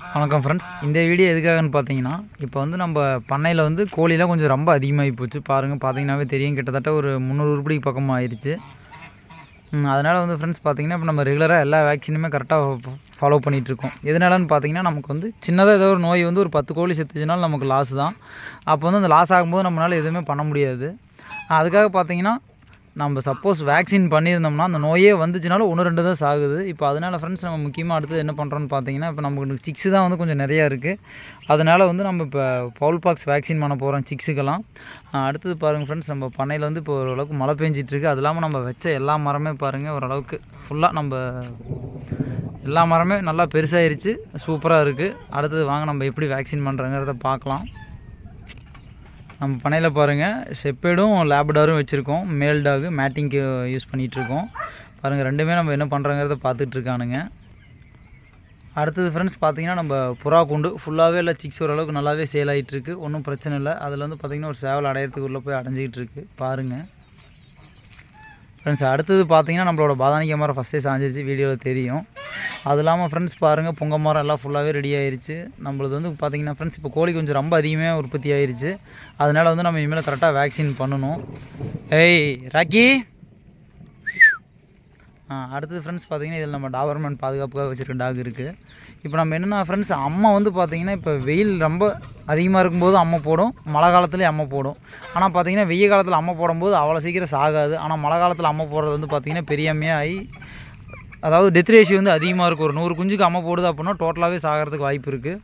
வணக்கம் ஃப்ரெண்ட்ஸ் இந்த வீடியோ எதுக்காகன்னு பார்த்தீங்கன்னா இப்போ வந்து நம்ம பண்ணையில் வந்து கோழிலாம் கொஞ்சம் ரொம்ப அதிகமாகி போச்சு. பாருங்கள் பார்த்தீங்கன்னாவே தெரியும். கிட்டத்தட்ட ஒரு முந்நூறு உருப்படிக்கு பக்கமாக ஆயிடுச்சு அதனால் வந்து ஃப்ரெண்ட்ஸ் பார்த்தீங்கன்னா இப்போ நம்ம ரெகுலராக எல்லா வேக்சினுமே கரெக்டாக ஃபாலோ பண்ணிகிட்ருக்கோம் எதனாலன்னு பார்த்தீங்கன்னா நமக்கு வந்து சின்னதாக ஏதோ ஒரு நோய் வந்து ஒரு பத்து கோழி செத்துச்சுனாலும் நமக்கு லாஸ் தான். அப்போ வந்து அந்த லாஸ் ஆகும்போது நம்மளால் எதுவுமே பண்ண முடியாது. அதுக்காக பார்த்தீங்கன்னா நம்ம சப்போஸ் வேக்சின் பண்ணியிருந்தோம்னா அந்த நோயே வந்துச்சுனாலும் ஒன்று ரெண்டு தான் சாகுது. இப்போ அதனால் ஃப்ரெண்ட்ஸ் நம்ம முக்கியமாக அடுத்து என்ன பண்ணுறோன்னு பார்த்தீங்கன்னா இப்போ நமக்கு சிக்ஸ் தான் வந்து கொஞ்சம் நிறையா இருக்குது அதனால் வந்து நம்ம இப்போ பவுல் பாக்ஸ் வேக்சின் பண்ண போகிறோம் சிக்ஸுக்கெல்லாம் அடுத்தது பாருங்கள் ஃப்ரெண்ட்ஸ் நம்ம பண்ணையில் வந்து இப்போ ஓரளவுக்கு மழை பெஞ்சிட்ருக்கு. அது இல்லாமல் நம்ம வச்ச எல்லா மரமே பாருங்கள் ஓரளவுக்கு ஃபுல்லாக நம்ம எல்லா மரமே நல்லா பெருசாகிருச்சு சூப்பராக இருக்குது அடுத்தது வாங்க நம்ம எப்படி வேக்சின் பண்ணுறோங்கிறத பார்க்கலாம் நம்ம பண்ணையில் பாருங்கள் செப்பேடும் லேப்டாரும் வச்சுருக்கோம். மேல் டாகு மேட்டிங்க்கு யூஸ் பண்ணிகிட்ருக்கோம் பாருங்கள் ரெண்டுமே நம்ம என்ன பண்ணுறோங்கிறத பார்த்துட்ருக்கானுங்க அடுத்தது ஃப்ரெண்ட்ஸ் பார்த்தீங்கன்னா நம்ம புறா கூண்டு. ஃபுல்லாகவே இல்லை சிக்ஸ் ஓரளவுக்கு நல்லாவே சேல் ஆகிட்டுருக்கு ஒன்றும் பிரச்சனை இல்லை. அதில் வந்து பார்த்திங்கன்னா ஒரு சேவல் அடையிறதுக்கு உள்ளே போய் அடைஞ்சிக்கிட்டு இருக்குது பாருங்கள் ஃப்ரெண்ட்ஸ் அடுத்தது பார்த்தீங்கன்னா நம்மளோட பாதானிக்க மரம் ஃபஸ்ட்டே சாஞ்சிருச்சு வீடியோவில் தெரியும். அது இல்லாமல் ஃப்ரெண்ட்ஸ் பாருங்கள் பொங்க மரம் எல்லாம் ஃபுல்லாகவே ரெடி ஆயிடுச்சு நம்மளது வந்து பார்த்தீங்கன்னா ஃப்ரெண்ட்ஸ் இப்போ கோழி கொஞ்சம் ரொம்ப அதிகமாக உற்பத்தி ஆயிடுச்சு அதனால் வந்து நம்ம இனிமேல் கரெக்டாக வேக்சின் பண்ணணும். ஏய் ராக்கி. ஆ அடுத்தது ஃப்ரெண்ட்ஸ் பார்த்தீங்கன்னா இதில் நம்ம டாபர்மேன் பாதுகாப்புக்காக வச்சுருக்க டாக் இருக்குது இப்போ நம்ம என்னென்னா ஃப்ரெண்ட்ஸ் அம்மா வந்து பார்த்தீங்கன்னா இப்போ வெயில் ரொம்ப அதிகமாக இருக்கும்போது அம்மா போடும் மழை காலத்துலேயே அம்மா போடும். ஆனால் பார்த்தீங்கன்னா வெய்ய காலத்தில் அம்மா போடும்போது அவ்வளோ சீக்கிரம் சாகாது. ஆனால் மழை காலத்தில் அம்மா போடுறது வந்து பார்த்திங்கன்னா பெரியாமையாக ஆகி அதாவது டெத் ரேஷியோ வந்து அதிகமாக இருக்கும் ஒரு நூறு குஞ்சுக்கு அம்மா போடுது அப்படின்னா டோட்டலாகவே சாகிறதுக்கு வாய்ப்பு இருக்குது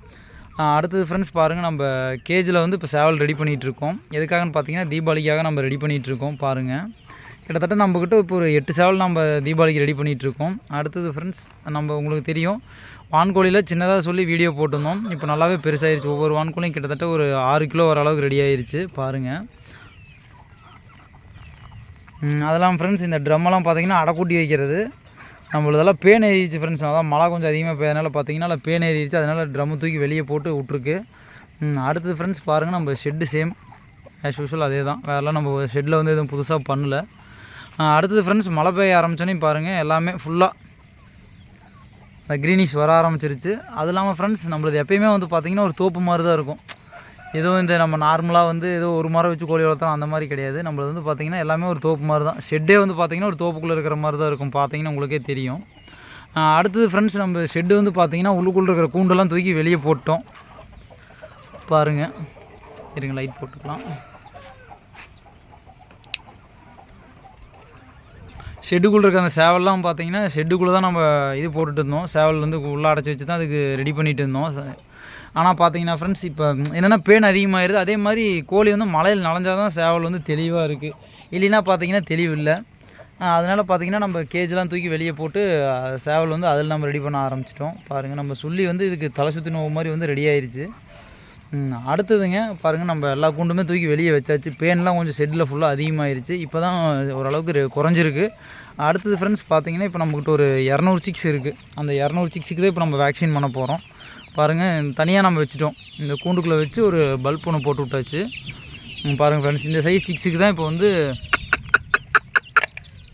அடுத்தது ஃப்ரெண்ட்ஸ் பாருங்கள் நம்ம கேஜில் வந்து இப்போ சேவல் ரெடி பண்ணிகிட்ருக்கோம் எதுக்காகன்னு பார்த்தீங்கன்னா தீபாவளிக்காக நம்ம ரெடி பண்ணிகிட்ருக்கோம் பாருங்கள் கிட்டத்தட்ட நம்மக்கிட்ட இப்போ ஒரு எட்டு சேவல் நம்ம தீபாவளிக்கு ரெடி பண்ணிகிட்ருக்கோம். அடுத்தது ஃப்ரெண்ட்ஸ் நம்ம உங்களுக்கு தெரியும். வான்கோழியில் சின்னதாக சொல்லி வீடியோ போட்டிருந்தோம். இப்போ நல்லாவே பெருசாகிருச்சு ஒவ்வொரு வான்கோழியும் கிட்டத்தட்ட ஒரு ஆறு கிலோ வர அளவுக்கு ரெடி ஆகிருச்சு பாருங்கள் அதெல்லாம் ஃப்ரெண்ட்ஸ் இந்த ட்ரம்மெல்லாம் பார்த்தீங்கன்னா அடைக்கூட்டி வைக்கிறது. நம்மளதெல்லாம் பேன் ஏறிடுச்சு ஃப்ரெண்ட்ஸ் அதான் மழை கொஞ்சம் அதிகமாக பெய்யறனால பார்த்தீங்கன்னா பேன் ஏறிடுச்சு. அதனால் ட்ரம் தூக்கி வெளியே போட்டு விட்ருக்கு அடுத்தது ஃப்ரெண்ட்ஸ் பாருங்கள் நம்ம ஷெட்டு சேம் ஆஸ் யூஷுவல் அதே தான் வேறெல்லாம் நம்ம ஷெட்டில் வந்து எதுவும் புதுசாக பண்ணல. அடுத்தது ஃப்ரெண்ட்ஸ் மழை பெய்ய ஆரம்பித்தோன்னே பாருங்கள் எல்லாமே ஃபுல்லாக இந்த க்ரீனிஷ் வர ஆரம்பிச்சிருச்சு. அது இல்லாமல் ஃப்ரெண்ட்ஸ் நம்மளது எப்பயுமே வந்து பார்த்திங்கன்னா ஒரு தோப்பு மாதிரி தான் இருக்கும். எதுவும் இந்த நம்ம நார்மலாக வந்து ஏதோ ஒரு மரம் வச்சு கோழி வளர்த்தோம் அந்த மாதிரி கிடையாது. நம்மளது வந்து பார்த்திங்கன்னா எல்லாமே ஒரு தோப்பு மாதிரி தான். ஷெட்டே வந்து பார்த்திங்கன்னா ஒரு தோப்புக்குள்ளே இருக்கிற மாதிரி தான் இருக்கும். பார்த்தீங்கன்னா உங்களுக்கே தெரியும். அடுத்தது ஃப்ரெண்ட்ஸ் நம்ம ஷெட்டு வந்து பார்த்திங்கன்னா உள்ளுக்குள்ளே இருக்கிற கூண்டெல்லாம் தூக்கி வெளியே போட்டோம். பாருங்கள் இருங்க லைட் போட்டுக்கலாம். ஷெட்டுக்குள்ளே இருக்க அந்த சேவல்லாம் பார்த்தீங்கன்னா ஷெட்டுக்குள்ளே தான் நம்ம இது போட்டுட்டு இருந்தோம். சேவல் வந்து உள்ளே அடைச்சி வச்சு தான் அதுக்கு ரெடி பண்ணிட்டு இருந்தோம். ஆனால் பார்த்தீங்கன்னா ஃப்ரெண்ட்ஸ் இப்போ என்னென்னா பேன் அதிகமாகிடுது அதே மாதிரி கோழி வந்து மலையில் நனைஞ்சால் தான் சேவல் வந்து தெளிவாக இருக்குது இல்லைன்னா பார்த்தீங்கன்னா தெளிவு இல்லை. அதனால் பார்த்தீங்கன்னா நம்ம கேஜெலாம் தூக்கி வெளியே போட்டு சேவல் வந்து அதில் நம்ம ரெடி பண்ண ஆரம்பிச்சிட்டோம். பாருங்கள் நம்ம சொல்லி வந்து இதுக்கு தலை சுற்றி நோவு மாதிரி வந்து ரெடி ஆயிடுச்சு அடுத்ததுங்க பாருங்கள் நம்ம எல்லா கூண்டுமே தூக்கி வெளியே வச்சாச்சு. பேன்லாம் கொஞ்சம் ஷெட்டில் ஃபுல்லாக அதிகமாகிருச்சு இப்போ தான் ஓரளவுக்கு குறைஞ்சிருக்கு. அடுத்தது ஃப்ரெண்ட்ஸ் பார்த்தீங்கன்னா இப்போ நம்மக்கிட்ட ஒரு இரநூறு சிக்ஸ் இருக்குது அந்த இரநூறு சிக்ஸுக்கு தான் இப்போ நம்ம வேக்சின் பண்ண போகிறோம் பாருங்கள் தனியாக நம்ம வச்சுட்டோம். இந்த கூண்டுக்குள்ளே வச்சு ஒரு பல்ப் ஒன்று போட்டு விட்டாச்சு. பாருங்கள் ஃப்ரெண்ட்ஸ் இந்த சைஸ் சிக்ஸுக்கு தான் இப்போ வந்து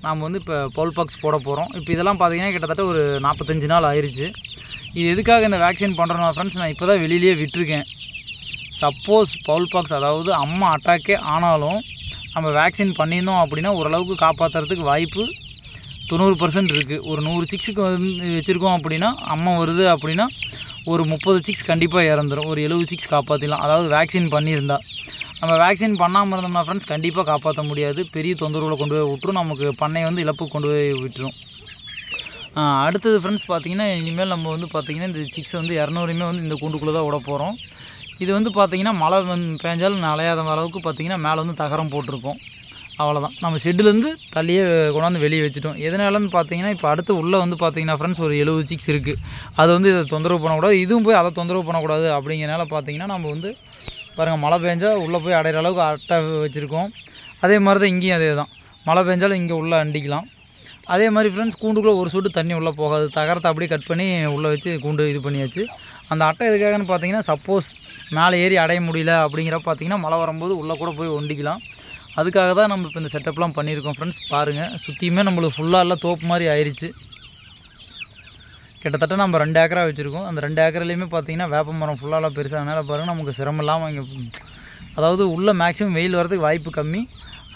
நாம் வந்து இப்போ பவுல் பாக்ஸ் போட போகிறோம் இப்போ இதெல்லாம் பார்த்தீங்கன்னா கிட்டத்தட்ட ஒரு நாற்பத்தஞ்சு நாள் ஆயிடுச்சு இது எதுக்காக இந்த வேக்சின் பண்ணுறோன்னா ஃப்ரெண்ட்ஸ் நான் இப்போ தான் வெளியிலேயே விட்டுருக்கேன். சப்போஸ் பவுல் பாக்ஸ் அதாவது அம்மா அட்டாக்கே ஆனாலும் நம்ம வேக்சின் பண்ணியிருந்தோம் அப்படின்னா ஓரளவுக்கு காப்பாற்றுறதுக்கு வாய்ப்பு தொண்ணூறு பர்சன்ட் இருக்குது ஒரு நூறு சிக்ஸுக்கு வந்து வச்சுருக்கோம் அப்படின்னா அம்மா வருது அப்படின்னா ஒரு முப்பது சிக்ஸ் கண்டிப்பாக இறந்துடும் ஒரு எழுபது சிக்ஸ் காப்பாற்றிடலாம் அதாவது வேக்சின் பண்ணியிருந்தா. நம்ம வேக்சின் பண்ணாமல் இருந்தோம்னா ஃப்ரெண்ட்ஸ் கண்டிப்பாக காப்பாற்ற முடியாது. பெரிய தொந்தரவில் கொண்டு போய் விட்டுரும். நமக்கு பண்ணை வந்து இழப்பு கொண்டு போய் விட்டுரும். அடுத்தது ஃப்ரெண்ட்ஸ் பார்த்திங்கன்னா இனிமேல் நம்ம வந்து பார்த்திங்கன்னா இந்த சிக்ஸ் வந்து இரநூறுமே வந்து இந்த கூண்டுக்குள்ளே தான் விட போகிறோம் இது வந்து பார்த்திங்கன்னா மழை வந்து பேஞ்சாலும் நனையாத அளவுக்கு பார்த்திங்கன்னா மேலே வந்து தகரம் போட்டிருக்கோம். அவ்வளோதான் நம்ம ஷெட்டுலேருந்து தள்ளியே கொண்டாந்து வெளியே வச்சுட்டோம். எதனாலன்னு பார்த்தீங்கன்னா இப்போ அடுத்து உள்ளே வந்து பார்த்தீங்கன்னா ஃப்ரெண்ட்ஸ் ஒரு எழுபது சிக்ஸ் இருக்குது அது வந்து இதை தொந்தரவு பண்ணக்கூடாது. இதுவும் போய் அதை தொந்தரவு பண்ணக்கூடாது அப்படிங்கிறனால பார்த்தீங்கன்னா நம்ம வந்து பாருங்கள் மழை பெஞ்சால் உள்ளே போய் அடையிற அளவுக்கு அட்டை வச்சுருக்கோம். அதே மாதிரி தான் இங்கேயும் அதே தான் மழை பெஞ்சாலும் இங்கே உள்ளே அண்டிக்கலாம். அதே மாதிரி ஃப்ரெண்ட்ஸ் கூண்டுக்குள்ளே ஒரு சொட்டு தண்ணி உள்ளே போகாது. தகரத்தை அப்படியே கட் பண்ணி உள்ளே வச்சு கூண்டு இது பண்ணியாச்சு. அந்த அட்டை எதுக்காகன்னு பார்த்தீங்கன்னா சப்போஸ் மேலே ஏறி அடைய முடியல அப்படிங்கிறப்ப பார்த்தீங்கன்னா மழை வரும்போது உள்ளே கூட போய் ஒண்டிக்கலாம். அதுக்காக தான் நம்ம இப்போ இந்த செட்டப்லாம் பண்ணியிருக்கோம் ஃப்ரெண்ட்ஸ் பாருங்கள் சுற்றியுமே நம்மளுக்கு ஃபுல்லாக எல்லாம் தோப்பு மாதிரி ஆயிடுச்சு கிட்டத்தட்ட நம்ம ரெண்டு ஏக்கரா வச்சுருக்கோம். அந்த ரெண்டு ஏக்கர்லேயுமே பார்த்தீங்கன்னா வேப்ப மரம் ஃபுல்லாக பெருசாக பாருங்கள் நமக்கு சிரமம் இல்லாமல் இங்கே அதாவது உள்ளே மேக்ஸிமம் வெயில் வரதுக்கு வாய்ப்பு கம்மி.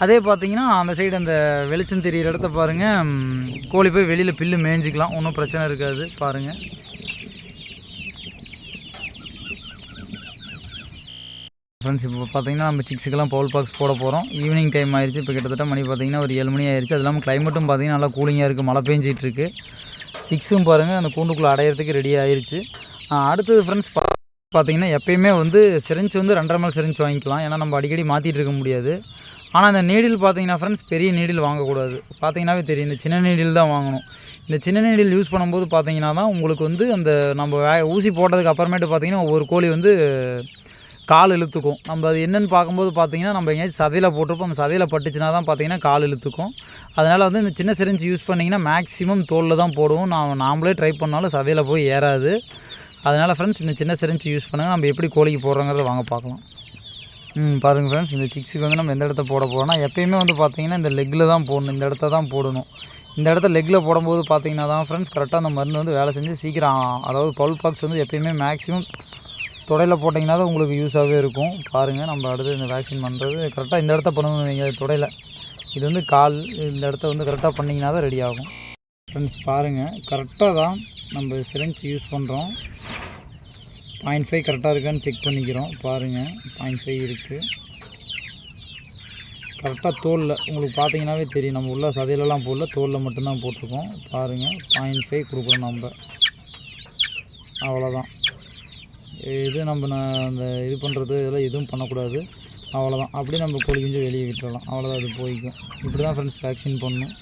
அதே பார்த்தீங்கன்னா அந்த சைடு அந்த வெளிச்சம் தெரியிற இடத்த பாருங்கள் கோழி போய் வெளியில் பில்லு மேய்ஞ்சிக்கலாம். ஒன்றும் பிரச்சனை இருக்காது. பாருங்கள் ஃப்ரெண்ட்ஸ் இப்போ பார்த்தீங்கன்னா நம்ம சிக்ஸுக்கெல்லாம் பவுல் பாக்ஸ் போட போகிறோம் ஈவினிங் டைம் ஆயிடுச்சு இப்போ கிட்டத்தட்ட மணி பார்த்தீங்கன்னா ஒரு ஏழு மணி ஆயிடுச்சு அது இல்லாமல் கிளைமேட்டும் பார்த்தீங்கன்னா நல்லா கூலிங்காக இருக்குது மழை பெஞ்சிகிட்டு இருக்குது சிக்ஸும் பாருங்கள் அந்த கூண்டுக்குள்ளே அடையிறதுக்கு ரெடி ஆயிடுச்சு அடுத்தது ஃப்ரெண்ட்ஸ் பா பார்த்தீங்கன்னா எப்பயுமே வந்து சிரிஞ்சு வந்து ரெண்டரை மேல் சிரிஞ்சு வாங்கிக்கலாம். ஏன்னா நம்ம அடிக்கடி மாற்றிட்டு இருக்க முடியாது. ஆனால் அந்த நீடில் பார்த்தீங்கன்னா ஃப்ரெண்ட்ஸ் பெரிய நீடில் வாங்கக்கூடாது. பார்த்தீங்கன்னாவே தெரியும் இந்த சின்ன நீடில் தான் வாங்கணும். இந்த சின்ன நீடில் யூஸ் பண்ணும்போது பார்த்தீங்கன்னா தான் உங்களுக்கு வந்து அந்த நம்ம வே- ஊசி போட்டதுக்கு அப்புறமேட்டு பார்த்தீங்கன்னா ஒவ்வொரு கோழி வந்து கால் இழுத்துக்கும். நம்ம அது என்னென்னு பார்க்கும்போது பார்த்தீங்கன்னா நம்ம எங்கேயாச்சும் சதையில் போட்டிருப்போம். அந்த சதையில் பட்டுச்சுன்னா தான் பார்த்தீங்கன்னா கால் இழுத்துக்கும். அதனால் வந்து இந்த சின்ன சிரிஞ்சு யூஸ் பண்ணிங்கன்னா மேக்ஸிமம் தோலில் தான் போடுவோம். நான் நாமளே ட்ரை பண்ணாலும் சதையில் போய் ஏறாது. அதனால் ஃப்ரெண்ட்ஸ் இந்த சின்ன சிரிஞ்சு யூஸ் பண்ணுங்கள் நம்ம எப்படி கோழிக்கு போடுறோங்கிறத வாங்க பார்க்கலாம். பாருங்கள் ஃப்ரெண்ட்ஸ் இந்த சிக்ஸுக்கு வந்து நம்ம எந்த இடத்த போட போகிறோம்னா எப்பயுமே வந்து பார்த்திங்கன்னா இந்த லெக்கில் தான் போடணும். இந்த இடத்த தான் போடணும். இந்த இடத்த லெக்கில் போடும்போது பார்த்தீங்கன்னா தான் ஃப்ரெண்ட்ஸ் கரெக்டாக அந்த மருந்து வந்து வேலை செஞ்சு சீக்கிரம் அதாவது பல் பாக்ஸ் வந்து எப்பயுமே மேக்ஸிமம் தொடையில் போட்டிங்கன்னா தான் உங்களுக்கு யூஸாகவே இருக்கும். பாருங்கள் நம்ம அடுத்து இந்த வேக்சின் பண்ணுறது கரெக்டாக இந்த இடத்த பண்ணணும் நீங்கள் தொடையில். இது வந்து கால் இந்த இடத்த வந்து கரெக்டாக பண்ணிங்கன்னா தான் ரெடி ஆகும். ஃப்ரெண்ட்ஸ் பாருங்கள் கரெக்டாக தான் நம்ம சிரஞ்ச் யூஸ் பண்ணுறோம் பாயிண்ட் ஃபைவ் கரெக்டாக இருக்கான்னு செக் பண்ணிக்கிறோம். பாருங்கள் பாயிண்ட் ஃபைவ் இருக்குது கரெக்டாக தோலில் உங்களுக்கு பார்த்தீங்கன்னாவே தெரியும். நம்ம உள்ள சதையிலலாம் போடல தோலில் மட்டும்தான் போட்டிருக்கோம். பாருங்கள் பாயிண்ட் ஃபைவ் கொடுக்குறோம் நம்ம. அவ்வளோதான் இது நம்ம நான் அந்த இது பண்ணுறது இதெல்லாம் எதுவும் பண்ணக்கூடாது. அவ்வளோதான் அப்படியே நம்ம கோழி குஞ்சு வெளியே விட்டுடலாம் அவ்வளோதான் அது போய்க்கும். இப்படி தான் ஃப்ரெண்ட்ஸ் வேக்சின் பண்ணணும்.